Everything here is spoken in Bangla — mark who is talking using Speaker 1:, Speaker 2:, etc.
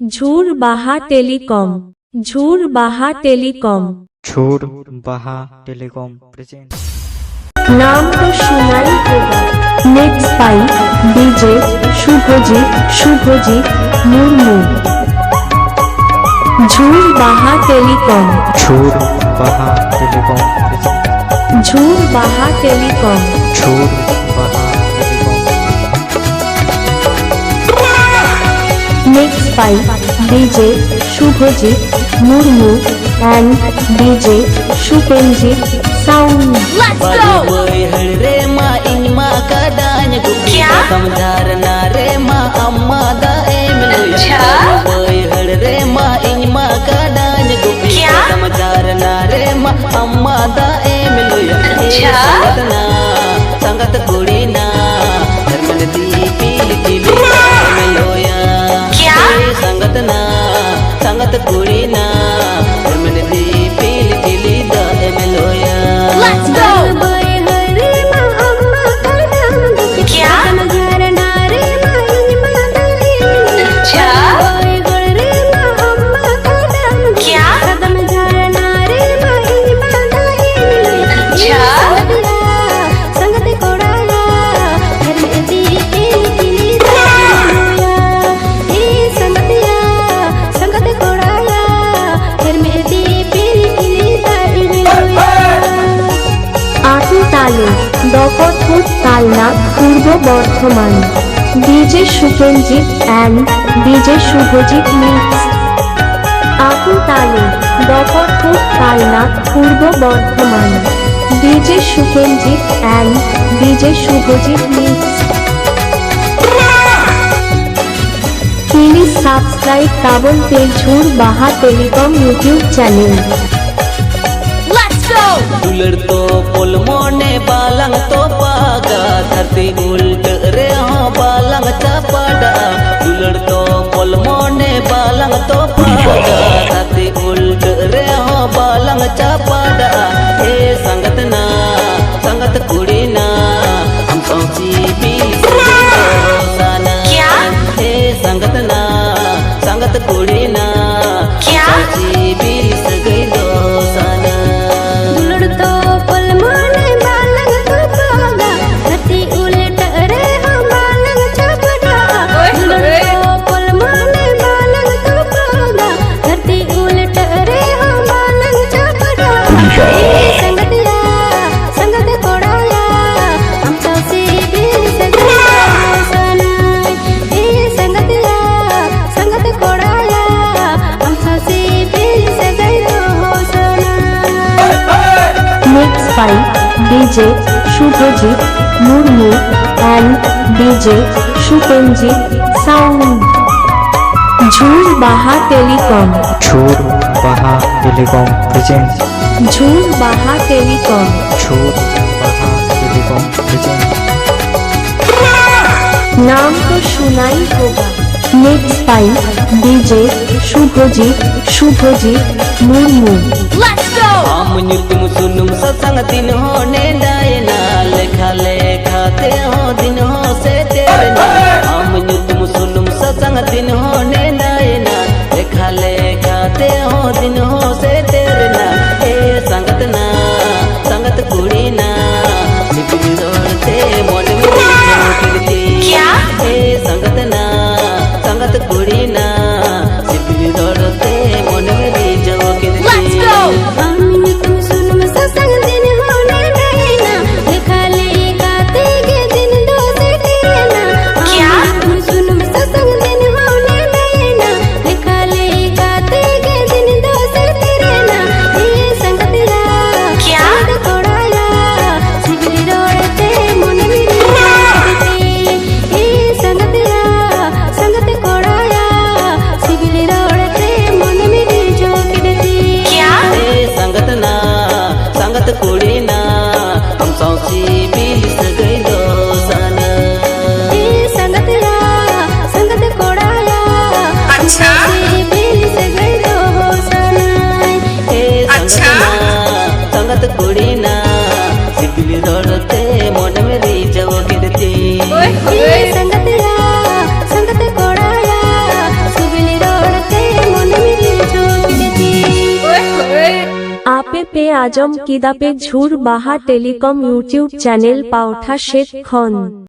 Speaker 1: ঝুর Baha telecom Jhur Baha telecom.
Speaker 2: Jhur Baha telecom present
Speaker 1: নাম তো সুনাই নেক্সট পাই DJ শুভজি শুভজি Murmu. Jhur Baha telecom.
Speaker 2: Jhur Baha telecom
Speaker 1: Jhur Baha telecom.
Speaker 2: Jhur Baha
Speaker 1: next পাই DJ Subhajit Murmu and DJ Supenjit sound
Speaker 3: Boy
Speaker 1: তালে Daparpur Talna Purba Bardhaman. DJ Supenjit and DJ Subhajit mix. আটু তালে Daparpur Talna Purba Bardhaman. DJ Supenjit and DJ Subhajit mix. Please subscribe কাবল পেজুর Baha telecom YouTube channel.
Speaker 4: Let's go!
Speaker 3: बालंग तो पागा धरती
Speaker 1: मूल by DJ Shubhajit Murmu and DJ Shupenjit Sound. झूर बाहा टेलीकॉम
Speaker 2: झूर बाहा टेलीकॉम प्रेजेंट
Speaker 1: झूर बाहा टेलीकॉम
Speaker 2: झूर बाहा टेलीकॉम प्रेजेंट
Speaker 3: नाम तो सुनाई होगा next time DJ Subhajit Subhajit Murmu सुनुम सत्संग तीन होने
Speaker 4: दा
Speaker 1: पे आजम किदापे झूर बहा टेलीकॉम यूट्यूब चैनल पाउठा शेत खन